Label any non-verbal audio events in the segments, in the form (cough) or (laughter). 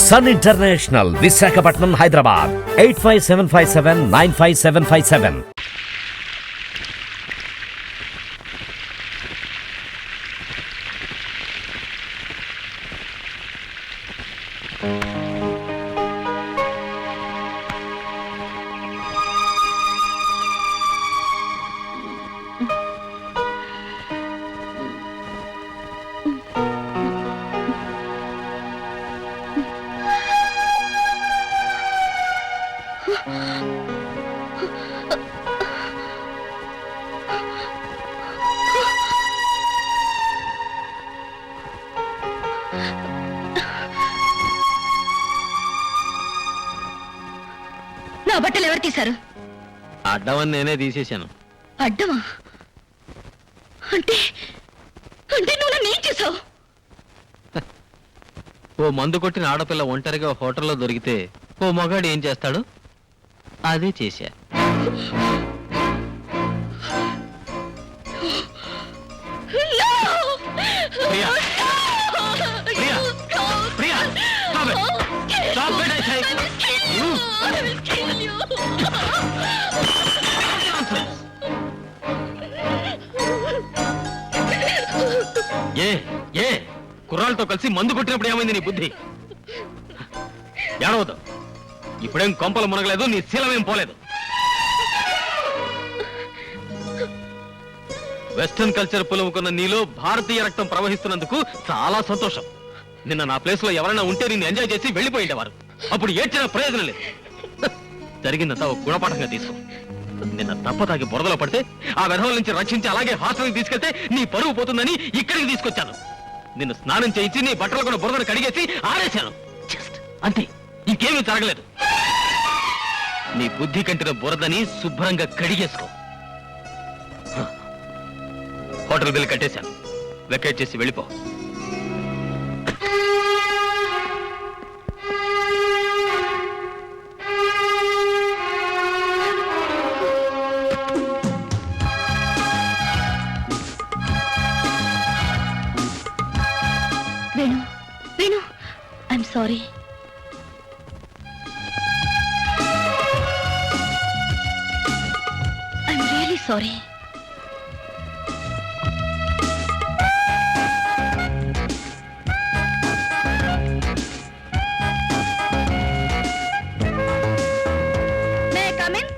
Sun International Visakhapatnam Hyderabad eight five seven five seven nine five seven five seven నా బట్టలు ఎవరు తీశారు? అడ్డమని నేనే తీసేశాను. అడ్డమా? అంటే అంటే నువ్వు నన్ను ఏం చేసావు ఓ మందు కొట్టిన ఆడపిల్ల ఒంటరిగా హోటల్లో దొరికితే ఓ మగాడు ఏం చేస్తాడు? అదే చేశా. కుర్రాళ్ళతో కలిసి మందు కొట్టినప్పుడు ఏమైంది నీ బుద్ధి? ఏడవద్దు. ఇప్పుడేం కొంపలు మునగలేదు నీ శీలమేం పోలేదు. వెస్టర్న్ కల్చర్ పులుముకున్న నీలో భారతీయ రక్తం ప్రవహిస్తున్నందుకు చాలా సంతోషం. నిన్న నా ప్లేస్లో ఎవరైనా ఉంటే నిన్ను ఎంజాయ్ చేసి వెళ్ళిపోయిండేవారు అప్పుడు ఏడ్చిన ప్రయోజనం లేదు. జరిగిందంతా ఒక గుణపాఠంగా తీసుకో. నిన్న తప్ప తాగి బురదలో పడితే ఆ వెధవల నుంచి రక్షించి అలాగే హాస్టల్కి తీసుకెళ్తే నీ పరువు పోతుందని ఇక్కడికి తీసుకొచ్చాను. నిన్ను స్నానం చేయించి నీ బట్టలు కూడా బురదను కడిగేసి ఆరేశాను. జస్ట్ అంతే. ఇంకేమీ జరగలేదు. నీ బుద్ధి కంటిన బురదని శుభ్రంగా కడిగేసుకో. హోటల్ బిల్ కట్టేశాను. వెకేట్ చేసి వెళ్ళిపో. Sorry. I'm really sorry may come in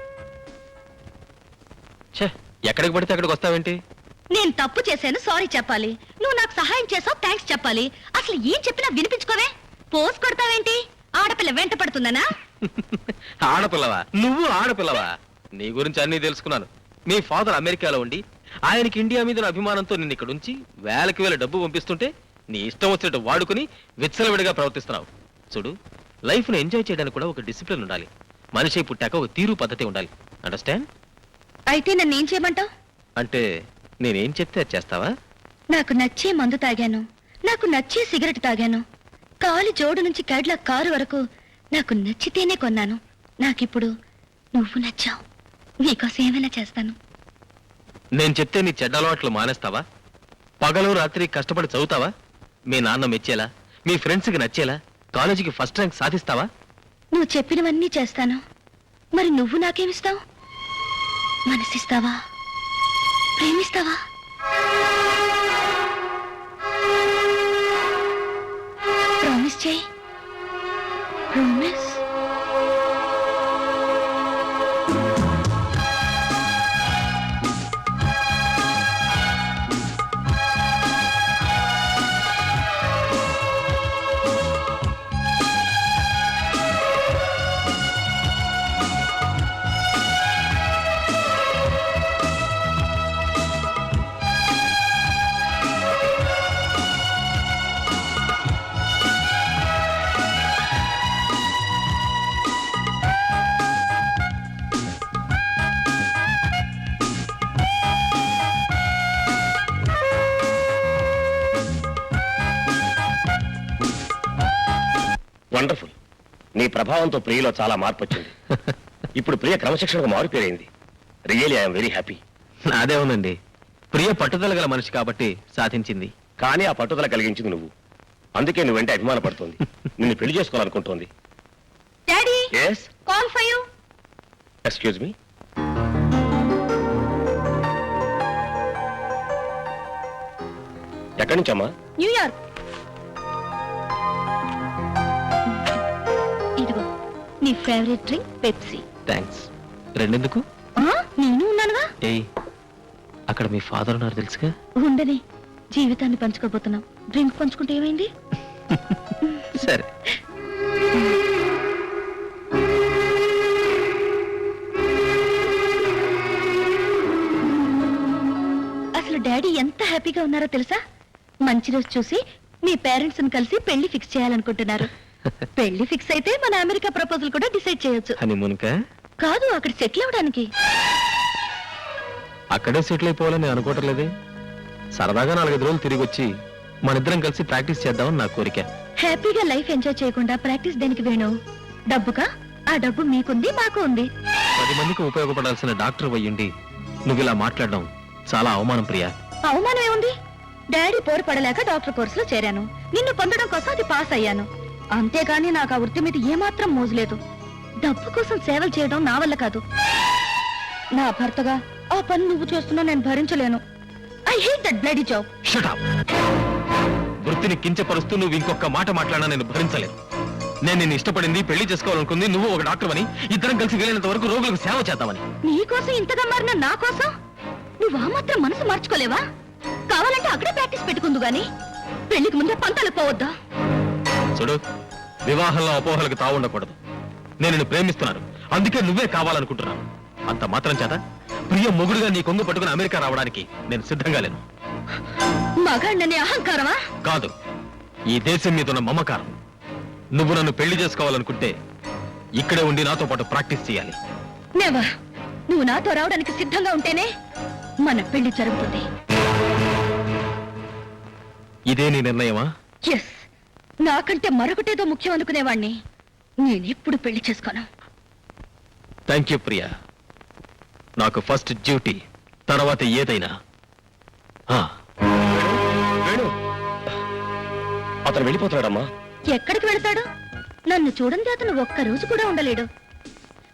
ఛే ఎక్కడికి పడితే అక్కడికి వస్తావేంటి? నేను తప్పు చేశాను సారీ చెప్పాలి. నువ్వు నాకు సహాయం చేసావు థ్యాంక్స్ చెప్పాలి. అసలు ఏం చెప్పినా వినిపించుకోవే? పోస్ కొడతావేంటి? ఆడపిల్ల వెంట పడుతుందనా? (laughs) ఆడపిల్లవా? నువ్వు ఆడపిల్లవా? నీ గురించి అన్నీ తెలుసుకున్నాను. మీ ఫాదర్ అమెరికాలో ఉండి ఆయనకి ఇండియా మీద అభిమానంతో నిన్ను ఇక్కడ ఉంచి వేలకి వేల డబ్బు పంపిస్తుంటే నీ ఇష్టం వచ్చినట్టు వాడుకుని విచ్చలవిడిగా ప్రవర్తిస్తున్నావు. చూడు లైఫ్ను ఎంజాయ్ చేయడానికి కూడా ఒక డిసిప్లిన్ ఉండాలి. మనిషి పుట్టాక ఒక తీరు పద్ధతి ఉండాలి. అండర్స్టాండ్? అయితే నన్ను ఏం చేయమంటావు? అంటే నేనేం చెప్తే అది చేస్తావా? నాకు నచ్చే మందు తాగాను. నాకు నచ్చే సిగరెట్ తాగాను. కాలి జోడు నుంచి కడ్ల కారు వరకు నాకు నచ్చితేనే కొన్నాను. నాకిప్పుడు నువ్వు నచ్చావు. నీకోసం ఏమైనా చేస్తాను. నేను చెప్తే నీ చెడ్డ అలవాట్లు మానేస్తావా? పగలు రాత్రి కష్టపడి చదువుతావా? మీ నాన్న మెచ్చేలా? మీ ఫ్రెండ్స్కి నచ్చేలా? కాలేజీకి ఫస్ట్ ర్యాంక్ సాధిస్తావా? నువ్వు చెప్పినవన్నీ చేస్తాను. మరి నువ్వు నాకేమిస్తావు? మనసిస్తావా? ప్రేమిస్తావా? నీ ప్రభావంతో ప్రియలో చాలా మార్పు వచ్చింది. (laughs) ఇప్పుడు ప్రియ క్రమశిక్షణకు మారిపోయింది రియలీ ఐఎమ్ వెరీ హ్యాపీ నాదే ఉందండి. ప్రియ పట్టుదల గల మనిషి కాబట్టి సాధించింది. కానీ ఆ పట్టుదల కలిగించింది నువ్వు. అందుకే నువ్వంటే అభిమాన పడుతుంది (laughs) నిన్ను పెళ్ళి చేసుకోవాలనుకుంటోంది. Daddy yes call for you excuse me ఎక్కడి నుంచమ్మా? న్యూయార్క్ నీ ఫేవరెట్ డ్రింక్ పెప్సీ థ్యాంక్స్ రెండెందుకు? నేను ఉన్నానుగా? ఏయ్ అక్కడ మీ ఫాదర్ ఉన్నారు తెలుసుగా? ఉండని జీవితాన్ని పంచుకోబోతున్నాం. డ్రింక్ పంచుకుంటే ఏమైంది? (laughs) సరే. అసలు డాడీ ఎంత హ్యాపీగా ఉన్నారో తెలుసా? మంచి రోజు చూసి మీ పేరెంట్స్ కలిసి పెళ్ళి ఫిక్స్ చేయాలనుకుంటున్నారు. పెళ్ళి ఫిక్స్ అయితే మన అమెరికా ప్రపోజల్ కూడా డిసైడ్ చేయొచ్చు. హనీమూన్కా? కాదు అక్కడ సెటిల్ అవడానికి. అక్కడే సెటిల్ అయిపోవాలని అనుకోవటం లేదే. సరదాగా నాలుగైదు రోజులు తిరిగి వచ్చి మన ఇద్దరం కలిసి ప్రాక్టీస్ చేద్దామని నా కోరిక. హ్యాపీగా లైఫ్ ఎంజాయ్ చేయకుండా ప్రాక్టీస్ దేనికి వేణు? డబ్బుగా ఆ డబ్బు మీకుంది మాకు ఉంది. పది మందికి ఉపయోగపడాల్సిన డాక్టర్ అయ్యుండి నువ్వు ఇలా మాట్లాడడం చాలా అవమానం ప్రియా. అవమానం ఏముంది? డాడీ పోరు పడలేక డాక్టర్ కోర్సులో చేరాను. నిన్ను పొందడం కోసం అది పాస్ అయ్యాను. అంతేగాని నాకు ఆ వృత్తి మీద ఏమాత్రం మోజులేదు డబ్బు కోసం సేవలు చేయడం నా వల్ల కాదు. నా భర్తగా ఆ పని నువ్వు చేస్తున్నా నేను భరించలేను. I hate that bloody job వృత్తిని కించపరుస్తూ నువ్వు ఇంకొక మాట మాట్లాడినా నేను భరించలేను నేను నిన్ను ఇష్టపడింది పెళ్ళి చేసుకోవాలనుకుంది నువ్వు ఒక డాక్టర్ అని ఇద్దరం కలిసి వీలైనంత వరకు రోగులకు సేవ చేద్దామని. నీ కోసం ఇంతగా మారిన నా కోసం? నువ్వు ఆ మాత్రం మనసు మార్చుకోలేవా? కావాలంటే అక్కడే ప్రాక్టీస్ పెట్టుకుందు గాని పెళ్ళికి ముందే పంతాలకు పోవద్దా? చూడు వివాహంలో అపోహలకు తావుండకూడదు నేను నిన్ను ప్రేమిస్తున్నాను. అందుకే నువ్వే కావాలనుకుంటున్నాను. అంత మాత్రం చేత ప్రియ మొగుడుగా నీ కొంగు పట్టుకుని అమెరికా రావడానికి నేను సిద్ధంగా లేను. మగాళ్ళని అహంకారమా? కాదు. ఈ దేశం మీద ఉన్న మమకారం. నువ్వు నన్ను పెళ్ళి చేసుకోవాలనుకుంటే ఇక్కడే ఉండి నాతో పాటు ప్రాక్టీస్ చేయాలి. నెవర్ నువ్వు నాతో రావడానికి సిద్ధంగా ఉంటేనే మన పెళ్ళి జరుగుతుంది. ఇదే నీ నిర్ణయమా? ఎస్ నాకంటే మరొకటేదో ముఖ్యం అనుకునేవాణ్ణి నేనెప్పుడు పెళ్ళి చేసుకోను. థ్యాంక్ యూ ప్రియా నాకు ఫస్ట్ డ్యూటీ తర్వాత ఏదైనా. ఆ, అతను వెళ్ళిపోతున్నాడమ్మా ఎక్కడికి వెళ్తాడు? నన్ను చూడండి అతను ఒక్క రోజు కూడా ఉండలేడు.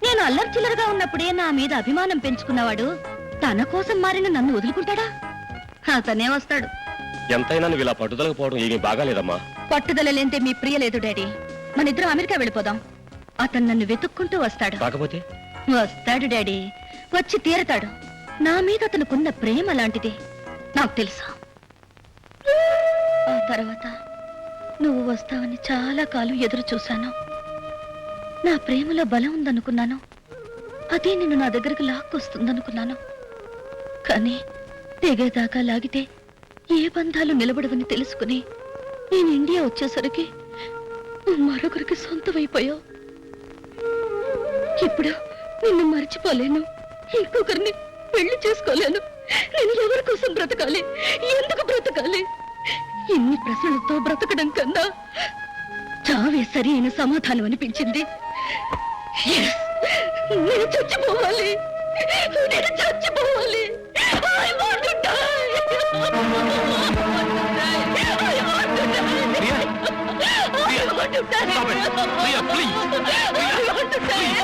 నేను అల్లరి చిల్లరగా ఉన్నప్పుడే నా మీద అభిమానం పెంచుకున్నవాడు తన కోసం మారిన నన్ను వదులుకుంటాడా? అతనే వస్తాడు. ఎంతైనా నువ్వు ఇలా పట్టుదలకు పోవడం ఏమీ బాగాలేదమ్మా. పట్టుదల లేంటే మీ ప్రియ లేదు డాడీ. మన ఇద్దరం అమెరికా వెళ్ళిపోదాం. అతను నన్ను వెతుక్కుంటూ వస్తాడు. కాకపోతే? వస్తాడు డాడీ. వచ్చి తీరతాడు. నా మీద అతనుకున్న ప్రేమ లాంటిది నాకు తెలుసు? ఆ తర్వాత నువ్వు వస్తావని చాలా కాలం ఎదురు చూశాను. నా ప్రేమలో బలం ఉందనుకున్నాను. అదే నిన్ను నా దగ్గరకు లాక్కొస్తుందనుకున్నాను. కానీ తెగేదాకా లాగితే ఏ బంధాలు నిలబడవని తెలుసుకుని నేను ఇండియా వచ్చేసరికి మరొకరికి సొంతమైపోయావు. ఇప్పుడు నిన్ను మర్చిపోలేను. ఇంకొకరిని పెళ్ళి చేసుకోలేను. నేను ఎవరి కోసం బ్రతకాలి? ఎందుకు బ్రతకాలి? ఇన్ని ప్రశ్నలతో బ్రతకడం కన్నా చావే సరి అయిన సమాధానం అనిపించింది. నేను చచ్చిపోవాలి. నేను చచ్చిపోవాలి. I want to die! Stop it! Priya, please! Priya, please!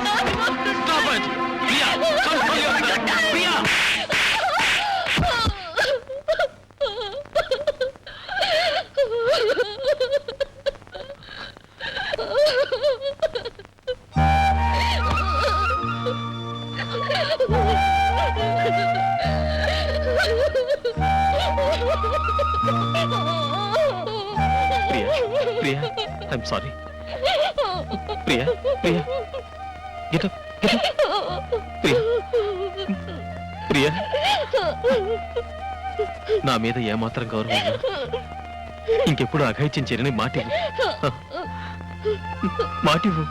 Stop it! Priya, control yourself! Priya! Priya, Priya, I'm sorry. Priya Priya. Get up get up Priya. Priya. నా మీద ఏమాత్రం గౌరవం ఉన్నా ఇంకెప్పుడు అఘాయిత్యం చేయని మాటివు మాటివ్వు.